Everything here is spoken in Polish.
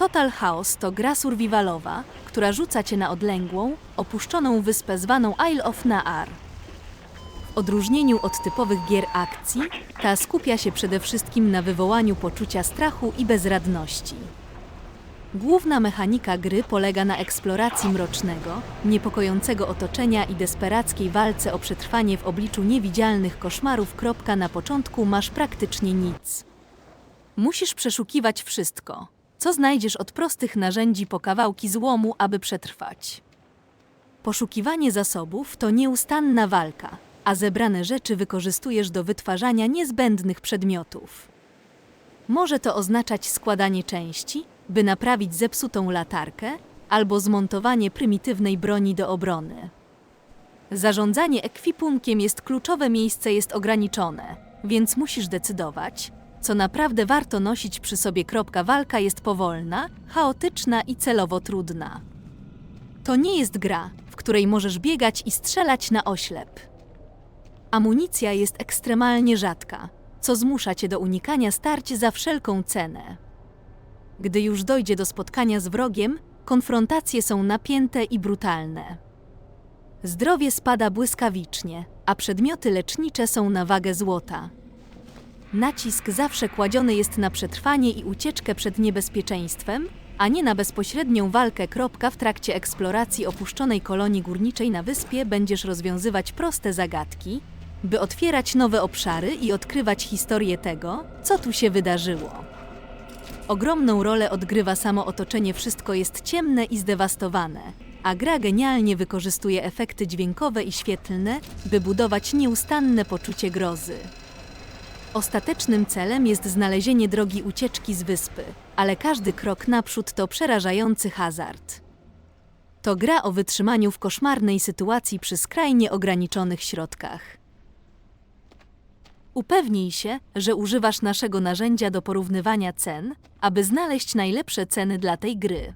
Total Chaos to gra survivalowa, która rzuca cię na odległą, opuszczoną wyspę zwaną Isle of Naar. W odróżnieniu od typowych gier akcji, ta skupia się przede wszystkim na wywołaniu poczucia strachu i bezradności. Główna mechanika gry polega na eksploracji mrocznego, niepokojącego otoczenia i desperackiej walce o przetrwanie w obliczu niewidzialnych koszmarów. Kropka, Na początku masz praktycznie nic. Musisz przeszukiwać wszystko, co znajdziesz od prostych narzędzi po kawałki złomu, aby przetrwać. Poszukiwanie zasobów to nieustanna walka, a zebrane rzeczy wykorzystujesz do wytwarzania niezbędnych przedmiotów. Może to oznaczać składanie części, by naprawić zepsutą latarkę, albo zmontowanie prymitywnej broni do obrony. Zarządzanie ekwipunkiem jest kluczowe, miejsce jest ograniczone, więc musisz decydować, co naprawdę warto nosić przy sobie. Walka jest powolna, chaotyczna i celowo trudna. To nie jest gra, w której możesz biegać i strzelać na oślep. Amunicja jest ekstremalnie rzadka, co zmusza cię do unikania starć za wszelką cenę. Gdy już dojdzie do spotkania z wrogiem, konfrontacje są napięte i brutalne. Zdrowie spada błyskawicznie, a przedmioty lecznicze są na wagę złota. Nacisk zawsze kładziony jest na przetrwanie i ucieczkę przed niebezpieczeństwem, a nie na bezpośrednią walkę. Kropka w trakcie eksploracji opuszczonej kolonii górniczej na wyspie będziesz rozwiązywać proste zagadki, by otwierać nowe obszary i odkrywać historię tego, co tu się wydarzyło. Ogromną rolę odgrywa samo otoczenie, wszystko jest ciemne i zdewastowane, a gra genialnie wykorzystuje efekty dźwiękowe i świetlne, by budować nieustanne poczucie grozy. Ostatecznym celem jest znalezienie drogi ucieczki z wyspy, ale każdy krok naprzód to przerażający hazard. To gra o wytrzymaniu w koszmarnej sytuacji przy skrajnie ograniczonych środkach. Upewnij się, że używasz naszego narzędzia do porównywania cen, aby znaleźć najlepsze ceny dla tej gry.